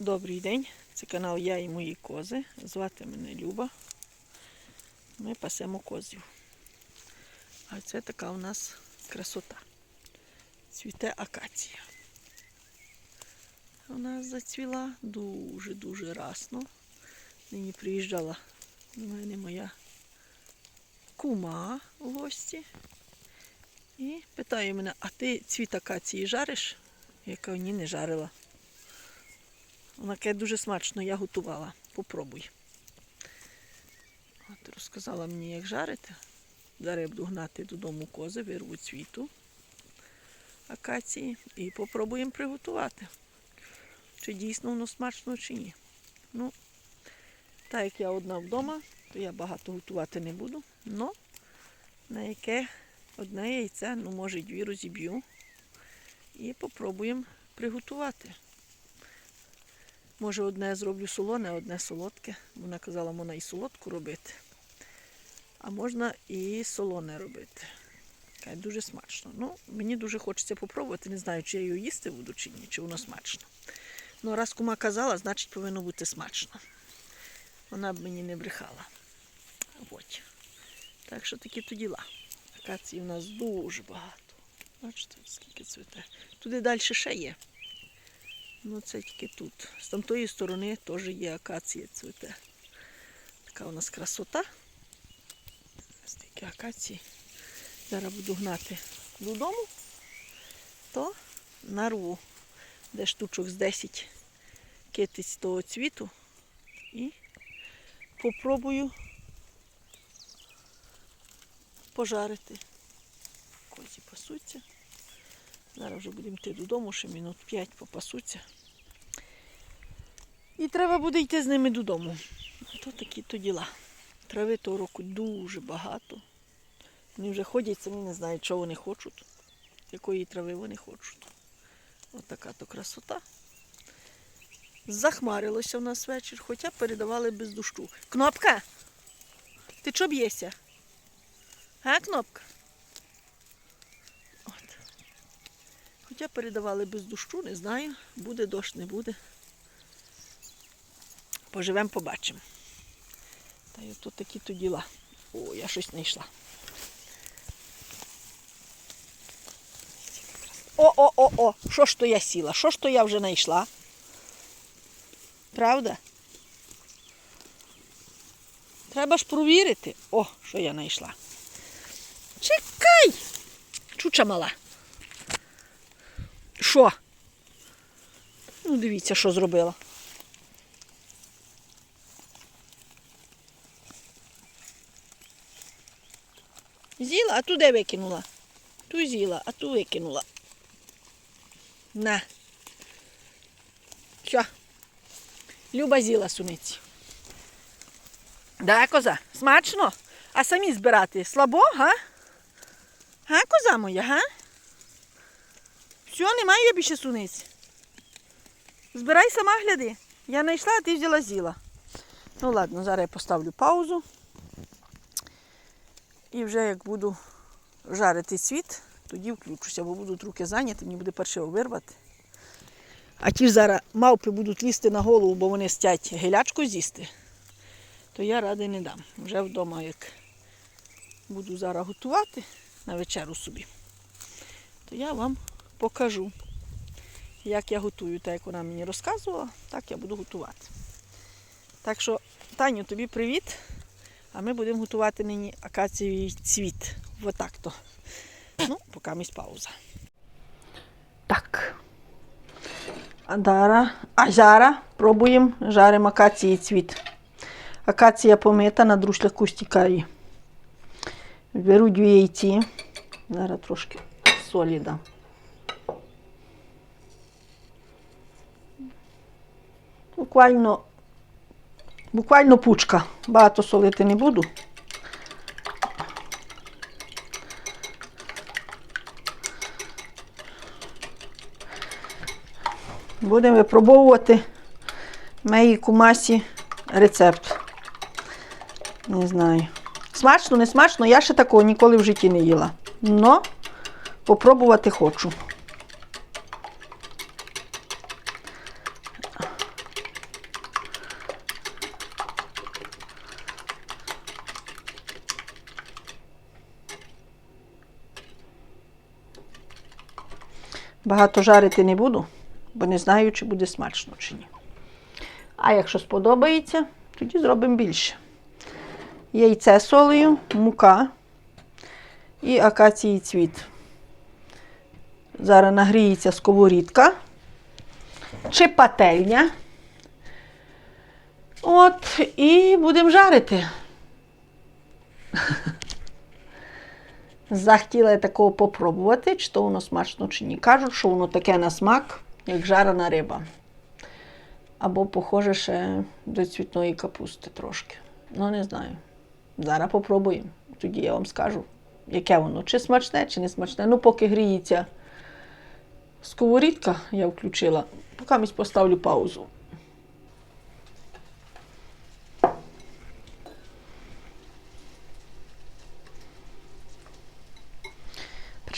Добрий день, це канал Я і мої кози. Звати мене Люба. Ми пасемо козів. А це така у нас красота. Цвіте акація. У нас зацвіла дуже-дуже расно. Нині приїжджала до мене моя кума у гості. І питає мене, а ти цвіт акації жариш? Я кажу, ні, не жарила. Каже, дуже смачно, я готувала. Попробуй. От розказала мені, як жарити. Зараз я буду гнати додому кози, вирву цвіту акації і попробуємо приготувати. Чи дійсно воно смачно, чи ні. Ну, так як я одна вдома, то я багато готувати не буду. Но на яке одне яйце, ну може дві розіб'ю. І попробуємо приготувати. Може, одне зроблю солоне, одне солодке. Вона казала, можна і солодку робити. А можна і солоне робити. Дуже смачно. Ну, мені дуже хочеться попробувати. Не знаю, чи я її їсти буду, чи ні, чи воно смачно. Ну, раз кума казала, значить повинно бути смачно. Вона б мені не брехала. От. Так що такі то діла. Акації в нас дуже багато. Бачите, скільки цвіте. Туди далі ще є. Ну, це тільки тут. З тамтої сторони теж є акація цвіте. Така у нас красота. Стільки акації. Зараз буду гнати додому, то нарву, де штучок з 10 китиць того цвіту. І попробую пожарити. Козі пасуться. Зараз вже будемо йти додому, ще минут 5 попасуться. І треба буде йти з ними додому. То такі то діла. Трави того року дуже багато. Вони вже ходять, самі не знають, що вони хочуть, якої трави вони хочуть. Ось така то красота. Захмарилося в нас вечір, хоча передавали без дощу. Кнопка! Ти чого б'єшся? А, кнопка? Хоча передавали без дощу, не знаю, буде дощ, не буде. Поживемо, побачимо. Та й тут такі то діла. О, я щось знайшла. О-о-о-о! Що ж то я сіла? Що ж то я вже знайшла? Правда? Треба ж провірити. О, що я знайшла. Чекай! Чуча мала. Що? Ну, дивіться, що зробила. З'їла, а ту де викинула? Ту з'їла, а ту викинула. На. Що? Люба з'їла суниці. Да, коза, смачно? А самі збирати слабо, га? Га, коза моя, га? Все, немає більше суниць. Збирай сама гляди. Я знайшла, а ти взяла з'їла. Ну ладно, зараз я поставлю паузу. І вже як буду жарити цвіт, тоді включуся, бо будуть руки зайняті, мені буде перше вирвати. А ті ж зараз мавпи будуть лізти на голову, бо вони стять гелячку з'їсти, то я ради не дам. Вже вдома, як буду зараз готувати на вечеру собі, то я вам покажу, як я готую, так як вона мені розказувала, так я буду готувати. Так що, Таню, тобі привіт. А ми будемо готувати нині акацієвий цвіт. Отак то. Ну, поки місь пауза. Так. А зараз, а зараз пробуємо жаримо акації цвіт. Акація помита на друшляку стікає. Беру дві яйці. Зараз трошки солі дам. Буквально Буквально пучка. Багато солити не буду. Будемо випробовувати моїй кумасі рецепт. Не знаю. Смачно, не смачно, я ще такого ніколи в житті не їла. Но попробувати хочу. Багато жарити не буду, бо не знаю, чи буде смачно чи ні. А якщо сподобається, тоді зробимо більше. Яйце солею, мука і акації цвіт. Зараз нагріється сковорідка чи пательня. От, і будемо жарити. Захотіла я такого попробувати, чи то воно смачно, чи ні. Кажуть, що воно таке на смак, як жарена риба. Або похоже ще до цвітної капусти трошки. Ну, не знаю. Зараз попробуємо. Тоді я вам скажу, яке воно, чи смачне, чи не смачне. Ну, поки гріється сковорідка, я включила, поки поставлю паузу.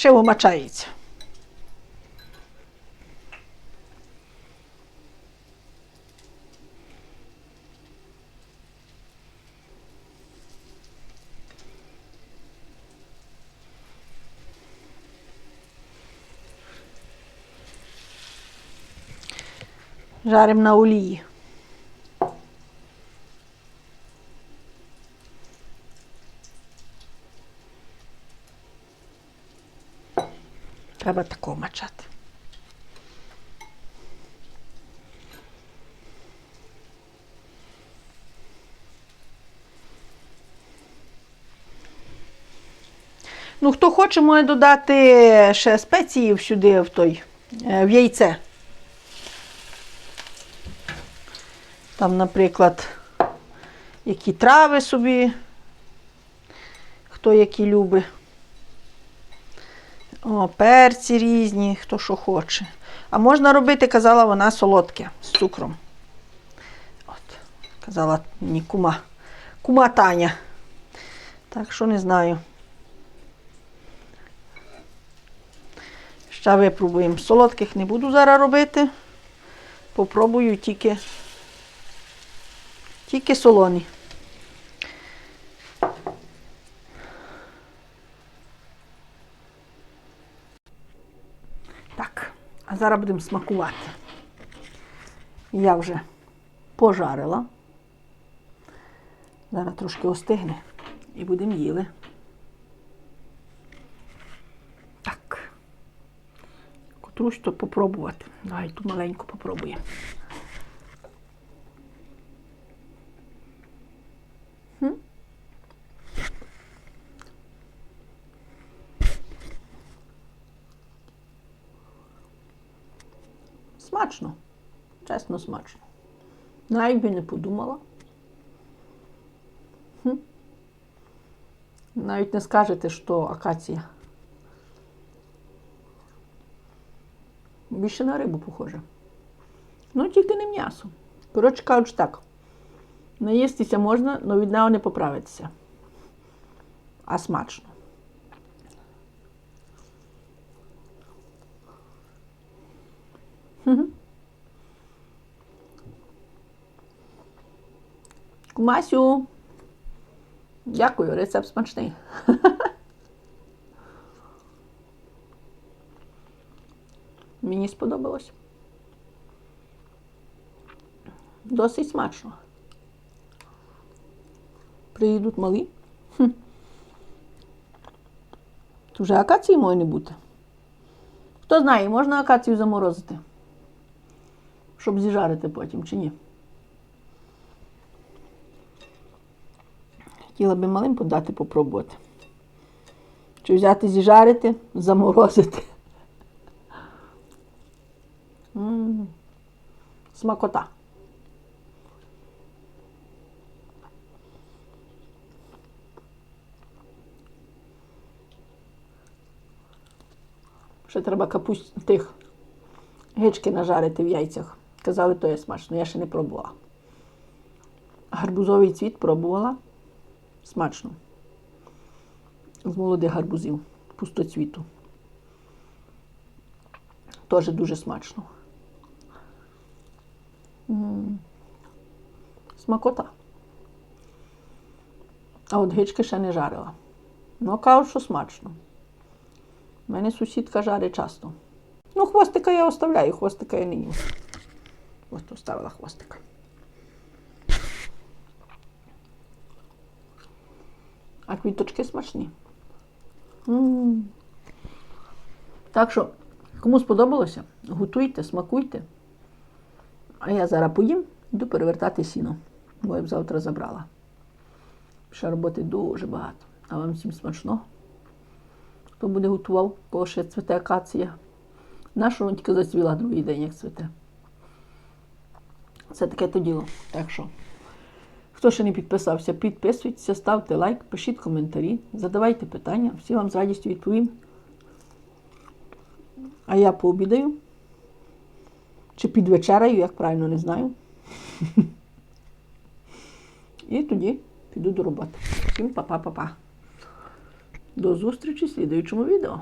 Першиво мачається. Жаримо на олії. Треба такого мачати. Ну, хто хоче, може додати ще спеції сюди в той, е, в яйце. Там, наприклад, які трави собі, хто які любить. О, перці різні, хто що хоче. А можна робити, казала вона, солодке з цукром. От, казала мені кума, кума Таня. Так що не знаю. Ще випробуємо. Солодких не буду зараз робити. Попробую тільки, тільки солоні. Так, а зараз будемо смакувати. Я вже пожарила. Зараз трошки остигне і будемо їли. Так. Котрусь то попробувати. Давай ту маленьку попробуємо. М? Смачно. Чесно, смачно. Навіть би не подумала. Хм. Навіть не скажете, що акація. Більше на рибу похоже. Ну, тільки не м'ясо. Коротше кажучи так. Наїстися можна, але від нього не поправитися. А смачно. Мгм. Кумасю. Дякую, рецепт смачний. Мені сподобалось. Досить смачно. Приїдуть малі. То вже акації може не бути. Хто знає, можна акацію заморозити, щоб зіжарити потім чи ні. Хотіла би малим подати попробувати. Чи взяти зіжарити, заморозити. Смакота. Ще треба капуст тих гички нажарити в яйцях. Казали, то є смачно, я ще не пробувала. Гарбузовий цвіт пробувала. Смачно. З молодих гарбузів, пустоцвіту. Теж дуже смачно. Смакота. А от гички ще не жарила. Ну, кажуть, що смачно. У мене сусідка жарить часто. Ну, хвостика я оставляю, хвостика я не їм. Ось оставила хвостика. А квіточки смачні. М. Так що, кому сподобалося, готуйте, смакуйте. А я зараз поїм, йду перевертати сіно, бо я б завтра забрала. Ще роботи дуже багато. А вам всім смачно. Хто буде готував, кого ще цвіте акація. Наша вона тільки зацвіла другий день, як цвіте. Це таке то діло. Так що, хто ще не підписався, підписуйтеся, ставте лайк, пишіть коментарі, задавайте питання. Всі вам з радістю відповім. А я пообідаю. Чи під вечерею, як правильно не знаю. І тоді піду до роботи. Всім па-па-па-па. До зустрічі в слідуючому відео.